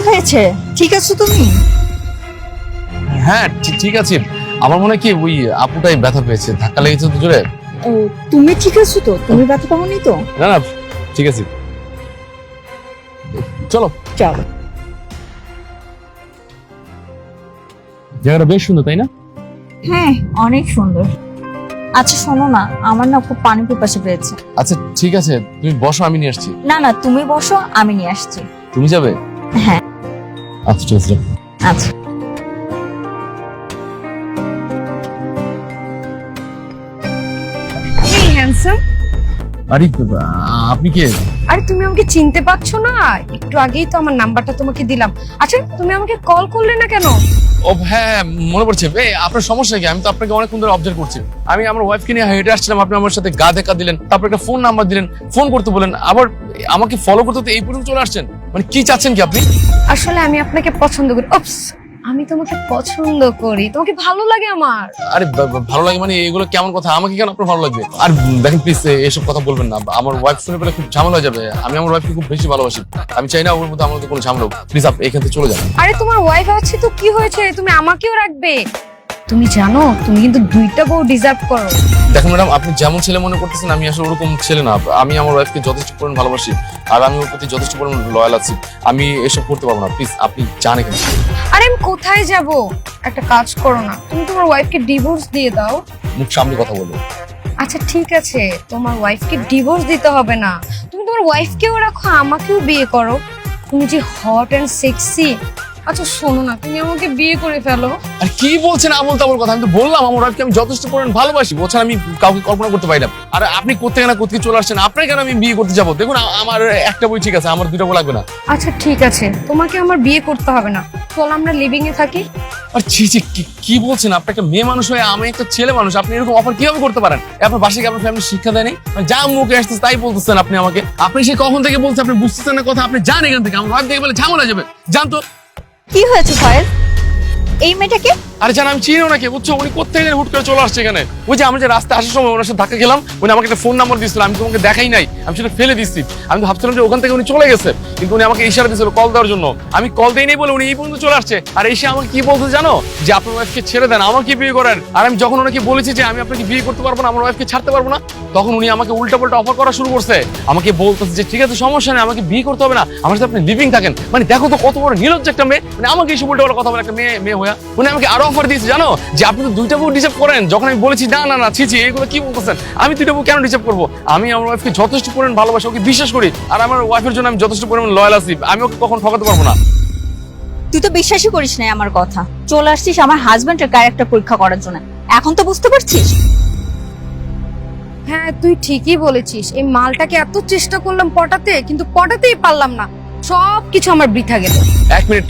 হয়েছে? ঠিক আছো তুমি? হ্যাঁ ঠিক- ঠিক আছে। আমার মনে হয় কি ওই আপুটাই ব্যথা পেয়েছে ধাক্কা লেগেছে তো জোরে। ও তুমি ঠিক আছো তো? তুমি ব্যথা পাওনি তো? না না ঠিক আছে। চলো। চলো জায়গাটা বেশ সুন্দর তাই না? হ্যাঁ অনেক সুন্দর। আচ্ছা শোনো না আমার না খুব পানি পিপাসা পেয়েছে। আচ্ছা ঠিক আছে তুমি বসো আমি নিয়ে আসছি। না না তুমি বসো আমি নিয়ে আসছি। তুমি যাবে? হ্যাঁ। আচ্ছা ঠিক আচ্ছা। হ্যান্ডসাম আরে আপনি কে? আরে তুমি আমাকে চিনতে পারছ না? একটু আগেই তো আমার নাম্বারটা তোমাকে দিলাম। আচ্ছা তুমি আমাকে কল করলে না কেন? ও হ্যাঁ হ্যাঁ, মনে পড়ছে। এই আপনার সমস্যা কি? আমি তো আপনাকে অনেকক্ষণ ধরে অবজার্ভ করছি। আমি আমার ওয়াইফকে নিয়ে হেঁটে আসছিলাম আপনি আমার সাথে গা দেখা দিলেন তারপর একটা ফোন নাম্বার দিলেন ফোন করতে বলেন আবার আমাকে ফলো করতে তো এই পর্যন্ত চলে আসছেন? মানে কি চাচ্ছেন কি আপনি? আসলে আমি আপনাকে পছন্দ করি। ওপস! আমি তোমাকে পছন্দ করি। তোমাকে ভালো লাগে আমার। আরে ভালো লাগে মানে এগুলো কেমন কথা? আমাকে কেন আপনার ভালো লাগবে? আর দেখেন প্লিজ এসব কথা বলবেন না। আমার ওয়াইফ শুনে পেলে খুব ঝামেলা হয়ে যাবে। আমি আমার ওয়াইফকে খুব বেশি ভালোবাসি। আমি চাই না ওর মধ্যে আমার কোনো ঝামেলা প্লিজ আপনি এখান থেকে চলে যান। আরে তোমার ওয়াইফ আছে তো কি হয়েছে তুমি আমাকেও রাখবে। তুমি জানো তুমি কিন্তু দুইটা বউ ডিজার্ভ করো। দেখো ম্যাডাম আপনি যেমন ছেলে মনে করতেছেন আমি আসলে ওরকম ছেলে না। আমি আমার ওয়াইফকে যথেষ্ট পরিমাণ ভালোবাসি আর আমি ওর প্রতি যথেষ্ট পরিমাণ লয়াল আছি। আমি এসব করতে পারব না প্লিজ আপনি জান এখানে আরে আমি কোথায় যাব? একটা কাজ করো না। তুমি তোমার ওয়াইফকে ডিভোর্স দিয়ে দাও। মুখ সামনে কথা বলব আচ্ছা ঠিক আছে। তোমার ওয়াইফকে ডিভোর্স দিতে হবে না। তুমি তোমার ওয়াইফকেও রাখো আমাকেও বিয়ে করো। তুমি যে হট অ্যান্ড সেক্সি আচ্ছা শোনো না তুমি আমাকে বিয়ে করে ফেলো। আর কি বলছেন আমল তাবল কথা? আমি তো বললাম আমার ওয়াইফকে আমি যথেষ্ট পরিমাণ ভালোবাসি। বলছেন আমি কাউকে কল্পনা করতে পারি না। আর আপনি কোথেকে না কোথেকে চলে আসছেন? আপনার কেন আমি বিয়ে করতে যাব? দেখুন আমার একটা বই ঠিক আছে আমার দুটো বই লাগবে না। আচ্ছা ঠিক আছে। তোমাকে আমার বিয়ে করতে হবে না। চল আমরা লিভিং এ থাকি। আর ছি ছি কি- কি বলছেন? আপনি একটা মেয়ে মানুষ হয়ে আমি একটা ছেলে মানুষ। আপনি এরকম অফার কীভাবে করতে পারেন? আপনার বাসায় কি আপনার ফ্যামিলি শিক্ষা দেয়নি? মানে যা মুখে আসতেছে তাই বলতেছেন আপনি আমাকে। আপনি সে কখন থেকে বলছেন? আপনি বুঝতেছেন না কথা আপনি যান এখান থেকে। আমার ওয়াইফ দেখে বলে ঝামেলা যাবে। জান তো কি হয়েছে ফয়েজ এই মেয়েটাকে আরে জান, আমি চিনি ওনাকে বুঝছ? উনি কোথেকে জানি হুট করে চলে আসছে এখানে। ওই যে আমরা যে রাস্তায় আসার সময় ওনার সাথে ধাক্কা খেলাম, উনি আমাকে একটা ফোন নাম্বার দিয়েছিল, আমি তোমাকে দেখাই নাই, আমি সেটা ফেলে দিচ্ছি আমি ভাবছিলাম যে ওখান থেকে উনি চলে গেছে, কিন্তু উনি আমাকে ইশারা দিয়েছিল কল দেওয়ার জন্য। আমি কল দিই নাই বলে উনি এই পর্যন্ত চলে আসছে। আর এসে আমাকে কি বলতে জানো? যে আপনার ওয়াইফকে ছেড়ে দেন, আমাকে বিয়ে করেন। আর আমি যখন ওনাকে বলেছি যে আমি আপনাকে বিয়ে করতে পারব না, আমার ওয়াইফকে ছাড়তে পারব না, তখন উনি আমাকে উল্টা পাল্টা অফার করা শুরু করছে। আমাকে বলতেছে যে, ঠিক আছে, সমস্যা নেই, আমাকে বিয়ে করতে হবে না। আমার সাথে আপনি লিভিং থাকেন। মানে দেখো তো কত বড় নির্লজ্জ একটা মেয়ে। মানে আমাকে এসে উল্টা পাল্টা কথা বলে একটা মেয়ে মেয়ে হয়ে উনি আমাকে আরও অফার দিয়েছে জানো? যে আপনি তো দুইটা বউ ডিসার্ভ করেন। যখন আমি বলেছি না না না ছি ছি এগুলো কি বলতেছেন? আমি দুইটা বউ কেন ডিসার্ভ করব? আমি আমার ওয়াইফকে যথেষ্ট পরিমাণ ভালোবাসি ওকে বিশ্বাস করি। আর আমার ওয়াইফের জন্য আমি যথেষ্ট পরিমাণ লয়াল আছি। আমি ওকে কখন ঠকাতে পারব না। তুই তো বিশ্বাসই করিস না আমার কথা। চলে আসছিস আমার হাজবেন্ডের ক্যারেক্টার পরীক্ষা করার জন্য। এখন তো বুঝতে পারছিস? হ্যাঁ তুই ঠিকই বলেছিস। এই মালটাকে এত চেষ্টা করলাম পটাতে কিন্তু পটাতেই পারলাম না। সব কিছু আমার বৃথা গেল। এক মিনিট।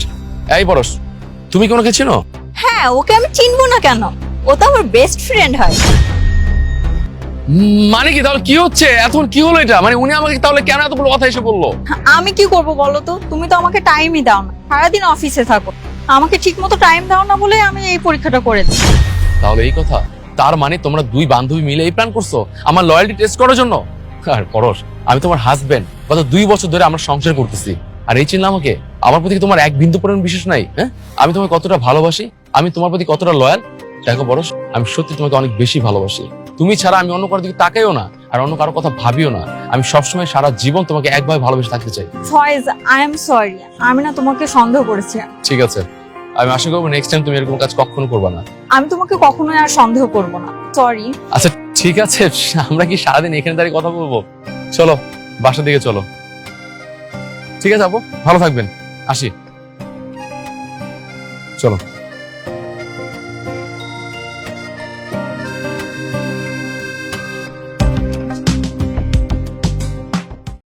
এই বরস তুমি কোনো কিছু চিনো? হ্যাঁ ওকে আমি চিনবো না কেন? ও তো আমার বেস্ট ফ্রেন্ড হয়। মানে কি? তাহলে কি হচ্ছে? এখন কি হলো এটা? মানে উনি আমাকে তাহলে কেন এতগুলো কথা এসে বলল? আমি কি করব বলো তো? তুমি তো আমাকে টাইমই দাও না। সারাদিন অফিসে থাকো। আমাকে ঠিক মতো টাইম দাও না বলে আমি এই পরীক্ষাটা করেছি তাহলে এই কথা। তার মানে তোমরা দুই বান্ধবী মিলে এই প্ল্যান করছ? আমার লয়্যালটি টেস্ট করার জন্য? আর পরশ আমি তোমার হাজবেন্ড গত দুই বছর ধরে আমরা সংসার করতেছি। আর এই চিনলে আমাকে আমার প্রতি তোমার এক বিন্দু পরিমাণ বিশেষ নাই? হ্যাঁ? আমি তোমাকে কতটা ভালোবাসি? আমি তোমার প্রতি কতটা লয়াল দেখো পরশ আমি সত্যি তোমাকে অনেক বেশি ভালোবাসি। তুমি ছাড়া আমি অন্য কারোর দিকে তাকাইও না আর অন্য কারোর কথা ভাবিও না। আমি সবসময় সারা জীবন তোমাকে একভাবে ভালোবেসে থাকতে চাই। ফয়েজ আই এম সরি আমি না তোমাকে সন্দেহ করেছি। ঠিক আছে আমি আশা করব নেক্সট টাইম তুমি এরকম কাজ কখনো করবে না। আমি তোমাকে কখনোই আর সন্দেহ করব না সরি আচ্ছা ঠিক আছে আমরা কি সারাদিন এখানে দাঁড়িয়ে কথা বলব? চলো বাসার দিকে চলো। ঠিক আছে আপু ভালো থাকবেন আসি। চলো।